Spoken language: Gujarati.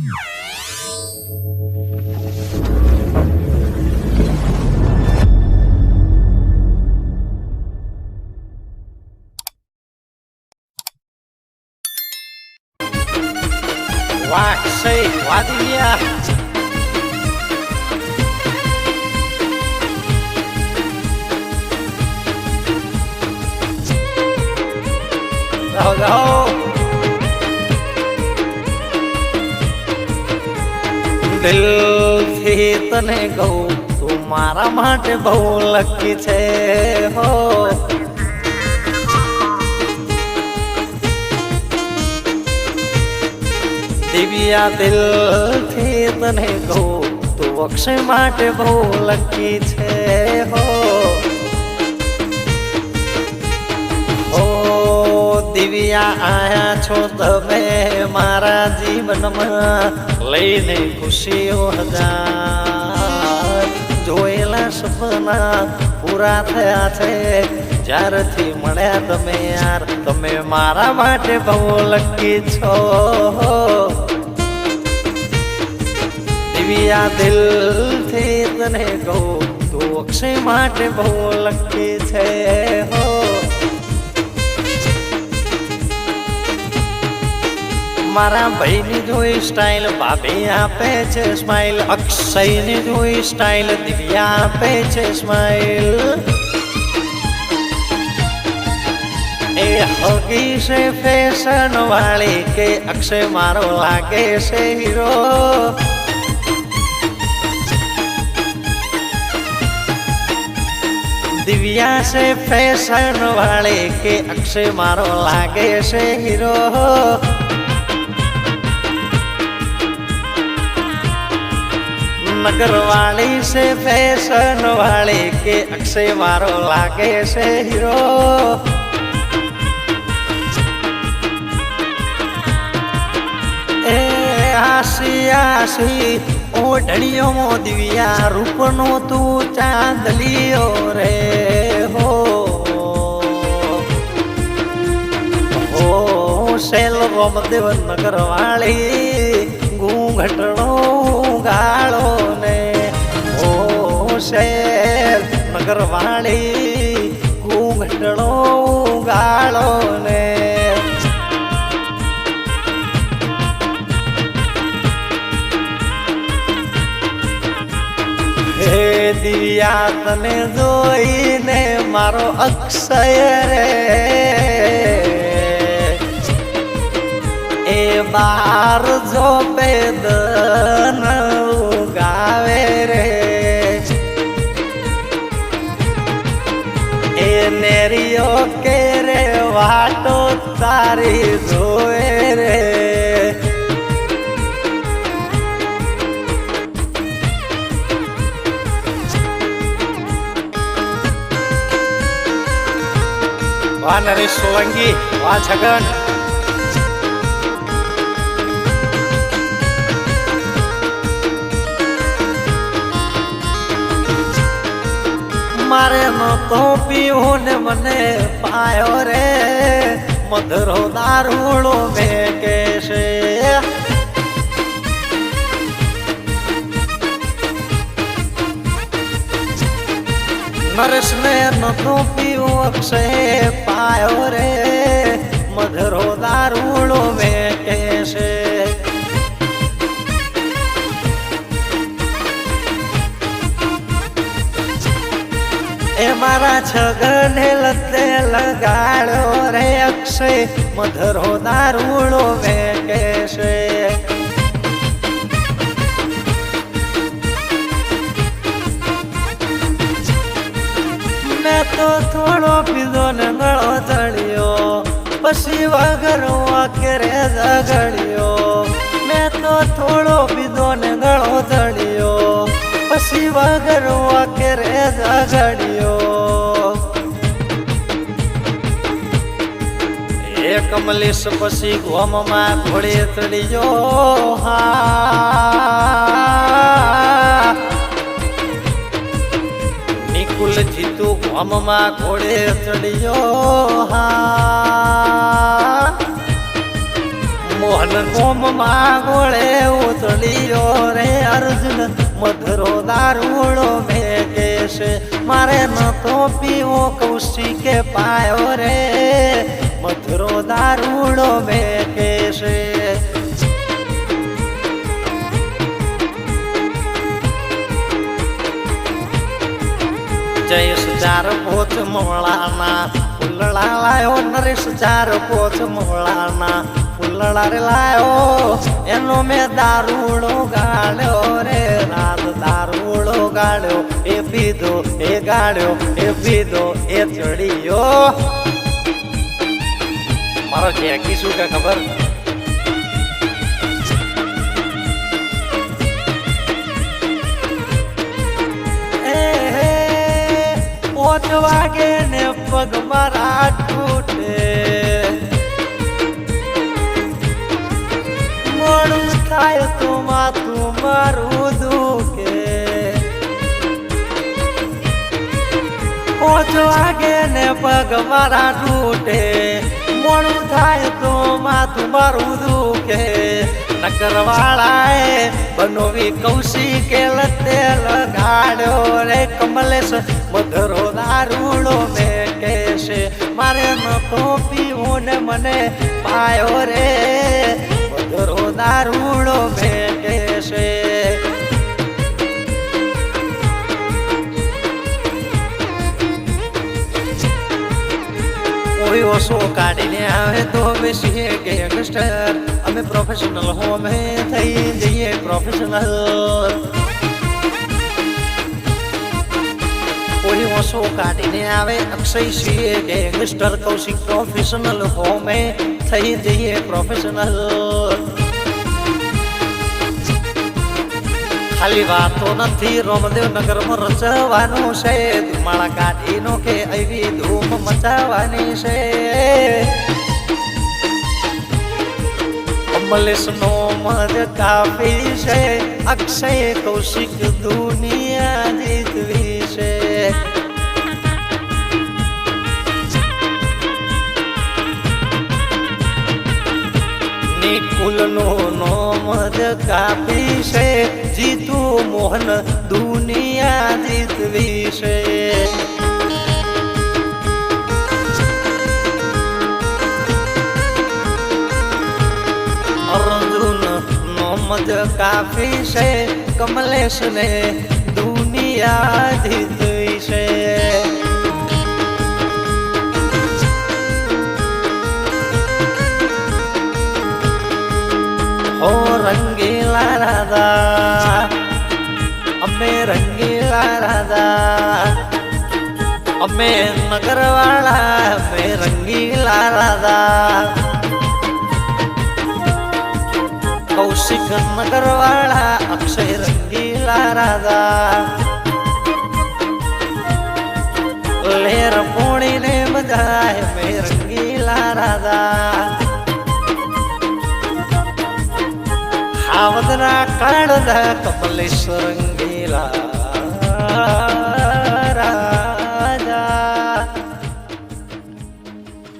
Quá sexy, quá! દિલથી તને કહું તું મારા માટે બહુ લકી છે, હો. દિવ્યા દિલથી તને કહું તું અક્ષય માટે બહુ લકી છે, હો. દિવ્યા આયા છો તમે મારા જીવનમાં. લઈને ખુશીઓ હજાર. જોયેલા સપના પૂરા થયા છે, જ્યારથી મળ્યા તમે યાર. તમે મારા માટે બહુ લકી છો. દિવ્યા દિલથી તને કહું, તું અક્ષય માટે બહુ લકી છે. મારા ભાઈની જોઈ સ્ટાઇલ ભાભી આપે છે સ્માઇલ અક્ષયની જોઈ સ્ટાઇલ દિવ્યા આપે છે સ્માઇલ એ હોગી છે ફેશન વાળી કે અક્ષય મારો લાગે છે હીરો દિવ્યા છે ફેશન વાળી કે અક્ષય મારો લાગે છે હીરો નગર વાળી છે ફેશન વાળી કે અક્ષય વારો લાગે છે હીરો. એ આસી આસી ઓઢણીઓ દિવ્યા રૂપનો તું ચાંદલિયો રે હો. શેલ રોમદેવ નગર વાળી ઘૂંઘટણો ગાળો. શેર મગર વાણી ઘૂંઘટણો ગાળો ને. હે દિયા, તને જોઈને મારો અક્ષય રે. એ બાર જો પેદન વાહ નરેશ સોલંકી વાહ છગન. મારે નતો પીવો ને મને પાયો રે, મધરો દારૂડો મેં કેશે નરેશ ને નતો પાયો રે મધરો દારૂડો મેં કેશે એ મારા છગને લતે લગાડ્યો રે અક્ષય મધરો દારૂડો વેકેશે મેં તો થોડો પીધો ને ગળો ચડ્યો પછી વગર વાકેરે ઝઘડ્યો. મેં તો થોડો પીધો ને ગળો ચડ્યો પછી વગર વાકેરે ઝઘડ્યો. એ કમલેશ પછી ગોમમાં ઘોડે ચડ્યો. હા. નિકુલ જીતું ગોમમાં ઘોડે ચડ્યો હા. મોહન ગોમમાં ઘોડે ઉતળ્યો રે અર્જુન, મધરો દારૂડો મે કેશે મારે ન તો પીવો કૌશિકે પાયો રે. મધરો દારૂડો મેકે ચાર પોચ મોળાના. ફૂલડા લાયો નરેશ ચાર પોચ મોળાના. ફૂલડા રે લાયો, એનો મેં દારૂડો ગાળ્યો રે. રાત દારૂડો ગાળ્યો, એ પીધો, એ ગાળ્યો, એ પીધો, એ ચડ્યો. મારો જેકી શું કે ખબર? વાગે ને પગ મારા તૂટે. મોડું થાય તો માથું મારું દુખે. પોચ વાગે ને પગ મારા તૂટે. મોડું થાય તો માથું મારું દુખે. નકર બનોવી બનોવી કૌશિકે લતે લગાડ્યો રે કમલેશ, મધરો દારૂડો મે કેશે મારે ન તો પીવું ને મને પાયો રે, મધરો દારૂડો મે કેશે કોઈ ઓછો કાઢીને આવે તો બેસીએ ગેંગસ્ટર અમે પ્રોફેશનલ હો અમે થઈ જઈએ પ્રોફેશનલ કોઈ ઓછો કાઢીને આવે, અક્ષય છીએ ગેંગસ્ટર કૌશિક પ્રોફેશનલ હો અમે થઈ જઈએ પ્રોફેશનલ ખાલી વાતો નથી રોમદેવ નગરમાં રચવાનું છે. ધુમાળા કાઢીનો કે એવી ધૂમ મચાવવાની છે. કમલેશ નો મદ કાપી છે અક્ષય કૌશિક દુનિયા જીતવી છે. નિકુલ નો નોમ કાપી છે. જીતુ મોહન દુનિયા જીતવી છે. જ કાફી છે કમલેશ ને દુનિયા જીતવી છે. ઓ રંગીલા રાધા, અમે રંગીલા રાધા. અમે નગરવાળા, અમે રંગીલા રાધા. કૌશિક નગરવાળા અક્ષય રંગીલા રાધા લેર પોણીને બધાય અમે રંગીલા રાધા આવદના કાળના કમલેશ રંગીલા